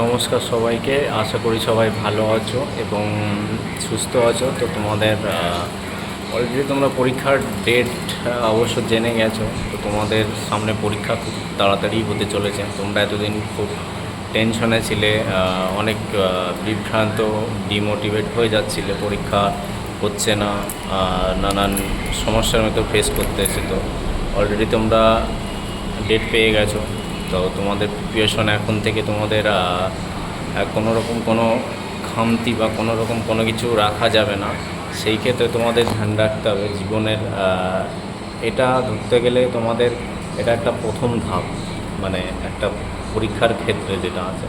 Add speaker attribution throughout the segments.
Speaker 1: নমস্কার সবাইকে। আশা করি সবাই ভালো আছো এবং সুস্থ আছো। তো তোমাদের অলরেডি তোমরা পরীক্ষার ডেট অবশ্য জেনে গেছো। তো তোমাদের সামনে পরীক্ষা খুব তাড়াতাড়ি হতে চলেছে। তোমরা এতদিন খুব টেনশনে ছিলে অনেক বিভ্রান্ত ডিমোটিভেট হয়ে যাচ্ছিলে। পরীক্ষা হচ্ছে না নানান সমস্যার মতো ফেস করতে এসে তো অলরেডি তোমরা ডেট পেয়ে গেছো। তো তোমাদের প্রিপারেশন এখন থেকে তোমাদের কোনো রকম কোনো খামতি বা কোনো রকম কোনো কিছু রাখা যাবে না। সেই ক্ষেত্রে তোমাদের ধ্যান রাখতে হবে জীবনের এটা ধরতে গেলে তোমাদের এটা একটা প্রথম ধাপ মানে একটা পরীক্ষার ক্ষেত্রে যেটা আছে।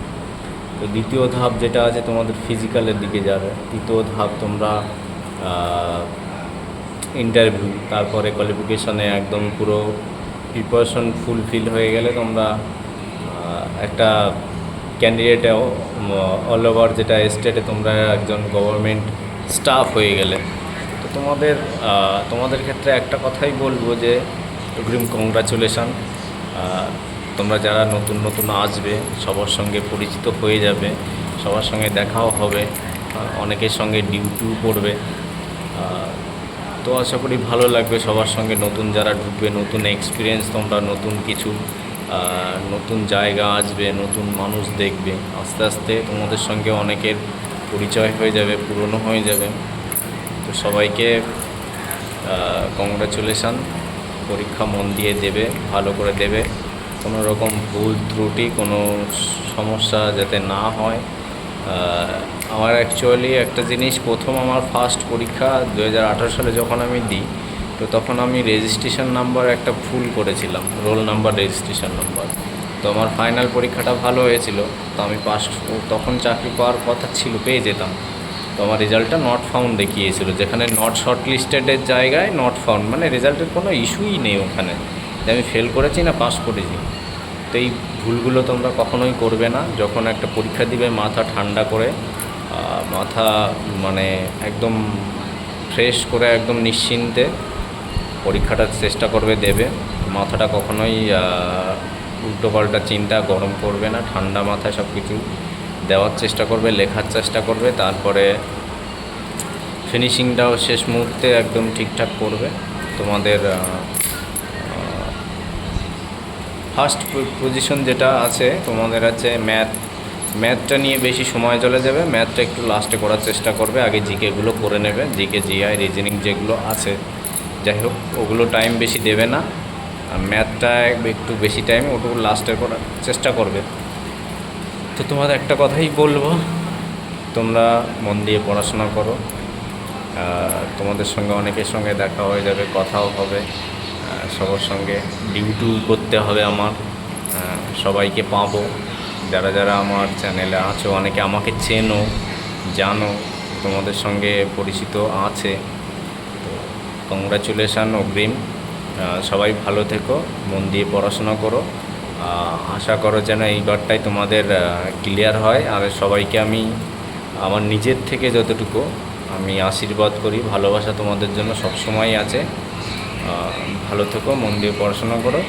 Speaker 1: তো দ্বিতীয় ধাপ যেটা আছে তোমাদের ফিজিক্যালের দিকে যাবে। তৃতীয় ধাপ তোমরা ইন্টারভিউ তারপরে কোয়ালিফিকেশনে একদম পুরো প্রিপারেশন ফুলফিল হয়ে গেলে তোমরা একটা ক্যান্ডিডেটেও অল ওভার যেটা স্টেটে তোমরা একজন গভর্নমেন্ট স্টাফ হয়ে গেলে। তো তোমাদের তোমাদের ক্ষেত্রে একটা কথাই বলব যে, অগ্রিম কংগ্রাচুলেশান তোমরা যারা নতুন নতুন আসবে, সবার সঙ্গে পরিচিত হয়ে যাবে, সবার সঙ্গে দেখাও হবে অনেকের সঙ্গে ডিউটিও পড়বে তো আশা করি ভালো লাগবে সবার সঙ্গে নতুন যারা ঢুকবে, নতুন এক্সপিরিয়েন্স তোমরা, নতুন কিছু নতুন জায়গা আসবে, নতুন মানুষ দেখবে। আস্তে আস্তে তোমাদের সঙ্গে অনেকের পরিচয় হয়ে যাবে, পুরনো হয়ে যাবে। তো সবাইকে কংগ্রাচুলেশান পরীক্ষা মন দিয়ে দেবে, ভালো করে দেবে। কোনো রকম ভুল ত্রুটি, কোনো সমস্যা যাতে না হয় আমার অ্যাকচুয়ালি একটা জিনিস, প্রথম আমার ফার্স্ট পরীক্ষা দু হাজার আঠেরো সালে যখন আমি দিই তো তখন আমি রেজিস্ট্রেশন নাম্বার একটা ভুল করেছিলাম রোল নাম্বার রেজিস্ট্রেশন নাম্বার তো আমার ফাইনাল পরীক্ষাটা ভালো হয়েছিল, তো আমি পাস তখন চাকরি পাওয়ার কথা ছিল, পেয়ে যেতাম। তো আমার রেজাল্টটা নট ফাউন্ড দেখিয়েছিল, যেখানে নট শর্ট লিস্টেডের জায়গায় নট ফাউন্ড মানে রেজাল্টের কোনো ইস্যুই নেই ওখানে। যে আমি ফেল করেছি না পাস করেছি। তো এই ভুলগুলো তোমরা কখনোই করবে না, যখন একটা পরীক্ষা দিবে মাথা ঠান্ডা করে মাথা মানে একদম ফ্রেশ করে, একদম নিশ্চিন্তে পরীক্ষাটা চেষ্টা করবে, দেবে। মাথাটা কখনোই উল্টোপাল্টা চিন্তা, গরম করবে না, ঠান্ডা মাথায় সব কিছু দেওয়ার চেষ্টা করবে, লেখার চেষ্টা করবে, তারপরে ফিনিশিংটাও শেষ মুহূর্তে একদম ঠিকঠাক করবে। তোমাদের ফার্স্ট পজিশন যেটা আছে, তোমাদের আছে ম্যাথ ম্যাথটা নিয়ে বেশি সময় চলে যাবে ম্যাথটা একটু লাস্টে করার চেষ্টা করবে, আগে জিকেগুলো করে নেবে, জিকে, জিআই রিজনিং যেগুলো আছে। যাই হোক, ওগুলো টাইম বেশি দেবে না। আর ম্যাথটা একটু বেশি টাইম ওটুকু লাস্টে করার চেষ্টা করবে। তো তোমাদের একটা কথাই বলব, তোমরা মন দিয়ে পড়াশোনা করো। তোমাদের সঙ্গে অনেকের সঙ্গে দেখা হয়ে যাবে, কথাও হবে। সবার সঙ্গে ডিউটিও করতে হবে আমার। সবাইকে পাবো। যারা যারা আমার চ্যানেলে আছো, অনেকে আমাকে চেনো, জানো, তোমাদের সঙ্গে পরিচিত আছে। কংগ্রাচুলেশান অগ্রিম। সবাই ভালো থেকো, মন দিয়ে পড়াশোনা করো। আশা করো যেন এইবারটাই তোমাদের ক্লিয়ার হয়। আর সবাইকে আমি, আমার নিজের থেকে যতটুকু আমি আশীর্বাদ করি, ভালোবাসা তোমাদের জন্য সবসময় আছে। ভালো থেকো, মন দিয়ে পড়াশোনা করো।